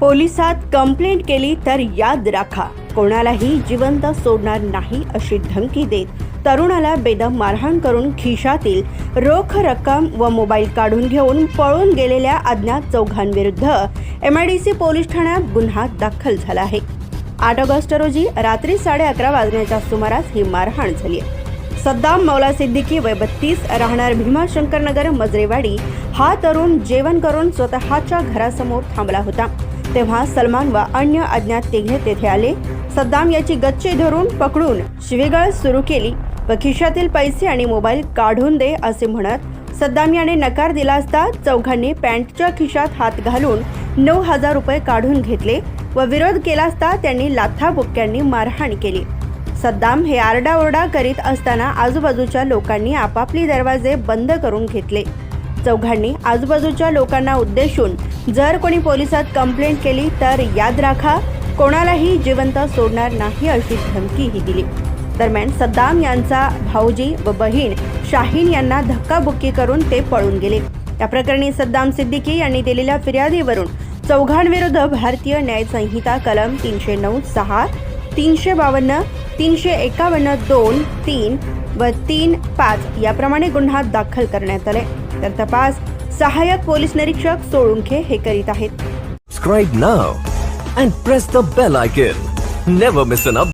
पोलिसात कंप्लेंट केली तर याद राखा. कोणालाही जिवंत सोडणार नाही अशी धमकी देत तरुणाला बेदम मारहाण करून खिशातील रोख रक्कम व मोबाईल काढून घेऊन पळून गेलेल्या अज्ञात चौघांविरुद्ध M I D C police ठाण्यात गुन्हा दाखल झाला आहे. आठ ऑगस्ट रोजी रात्री साडे अकरा वाजण्याच्या सुमारास ही मारहाण झाली आहे. सद्दाम मौला सिद्दीकी वय बत्तीस राहणार भीमाशंकरनगर मजरेवाडी हा तरुण जेवण करून स्वतःच्या घरासमोर थांबला होता. तेव्हा सलमान व अन्य अज्ञात तिघे तेथे आले. सद्दाम याची गच्ची धरून पकडून शिवीगाळ सुरू केली. व खिशातील पैसे आणि मोबाईल काढून दे असे म्हणत सद्दाम याने नकार दिला असता चौघांनी पॅन्टच्या खिशात हात घालून नऊ हजार रुपये काढून घेतले व विरोध केला असता त्यांनी लाथाबुक्क्यांनी मारहाण केली. सद्दाम हे आरडाओरडा करीत असताना आजूबाजूच्या लोकांनी आपापली दरवाजे बंद करून घेतले. चौघांनी आजूबाजूच्या लोकांना उद्देशून जर कोणी पोलिसात कंप्लेंट केली तर याद राखा कोणालाही जिवंत सोडणार नाही अशी धमकीही दिली. दरम्यान सद्दाम यांचा भाऊजी व बहीण शाहीन यांना धक्काबुक्की करून ते पळून गेले. या प्रकरणी सद्दाम सिद्दीकी यांनी दिलेल्या फिर्यादीवरून चौघांविरुद्ध भारतीय न्यायसंहिता कलम तीनशे नऊ सहा तीनशे बावन्न तीनशे एकावन्न दोन तीन व तीन पाच याप्रमाणे गुन्हा दाखल करण्यात आले. तर तपास सहाय्यक पोलीस निरीक्षक सोळुंखे हे करीत आहेत. Subscribe now and press the bell icon never miss an